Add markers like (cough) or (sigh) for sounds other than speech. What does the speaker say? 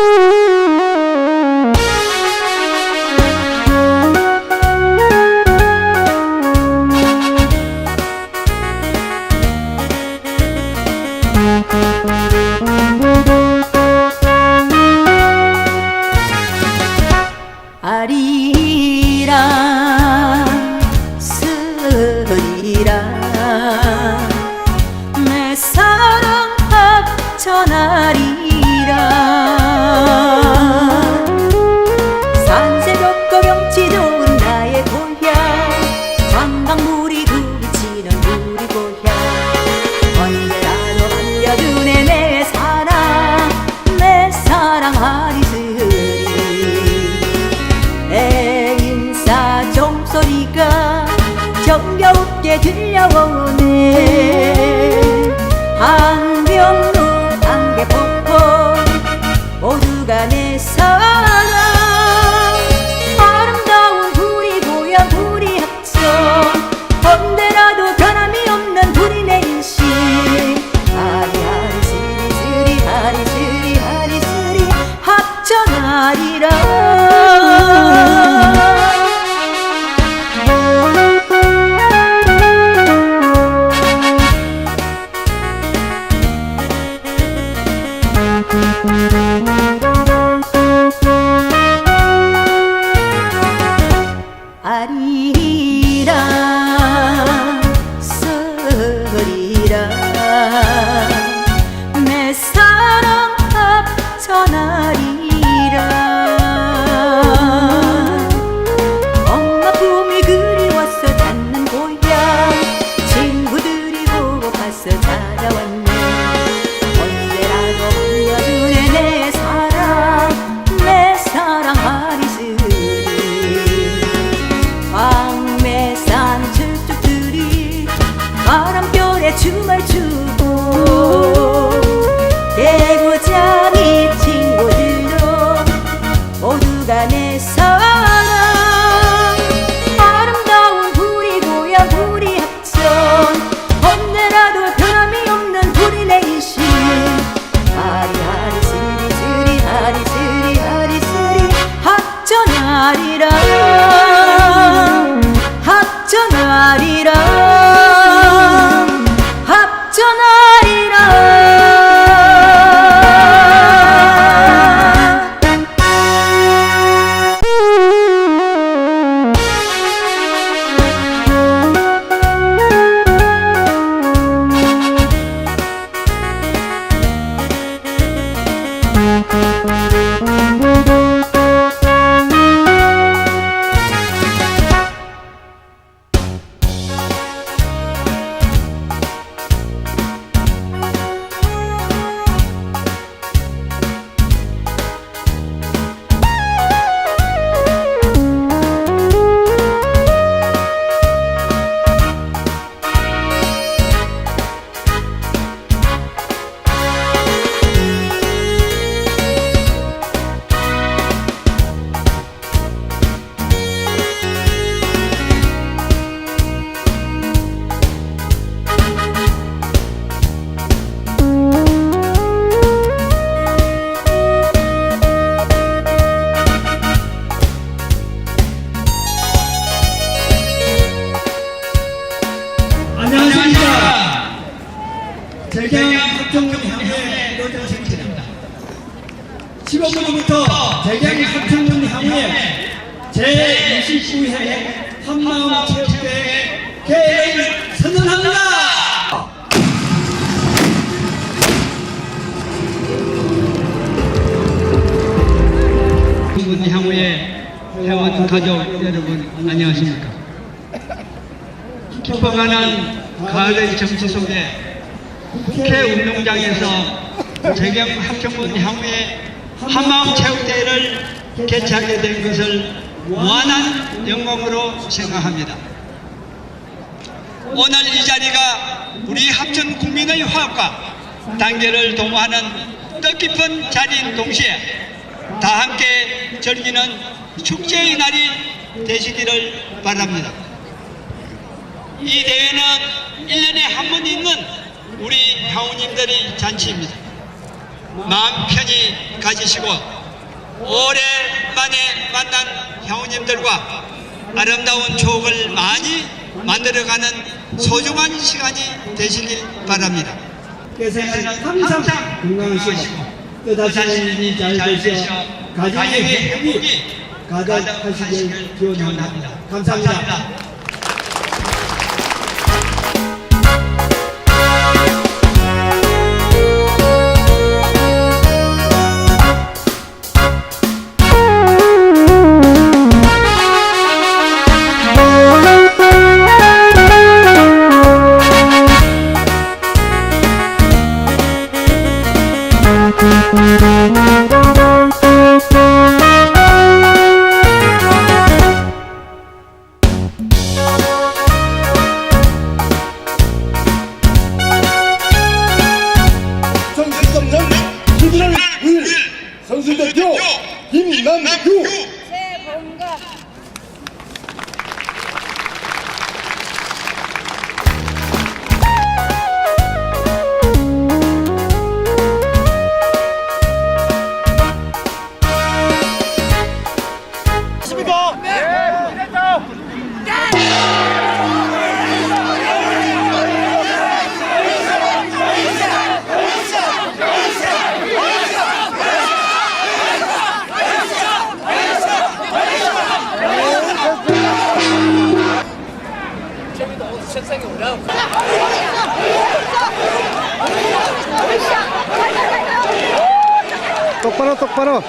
아 (laughs) 소리가 정겨울게 들려오네. 한 아리 15분부터 대경 합정군 향후의 제29회 한마음 체육대회 개회를 선언합니다. 군 향후의 회원 가족 여러분 안녕하십니까? 깊어가는 가을의 정치 속에 국회 운동장에서 재경 합정군 향후의 한마음 체육대회를 개최하게 된 것을 무한한 영광으로 생각합니다. 오늘 이 자리가 우리 합천 국민의 화합과 단계를 도모하는 뜻깊은 자리인 동시에 다 함께 즐기는 축제의 날이 되시기를 바랍니다. 이 대회는 1년에 한 번 있는 우리 향우님들의 잔치입니다. 마음 편히 가지시고 오랜만에 만난 형님들과 아름다운 추억을 많이 만들어가는 소중한 시간이 되시길 바랍니다.께서는 항상 건강하시고 뜻하시는 잘 되시어 가정의 행복이 가득하시길 기원합니다. 감사합니다. 성실성장 똑바로 똑바로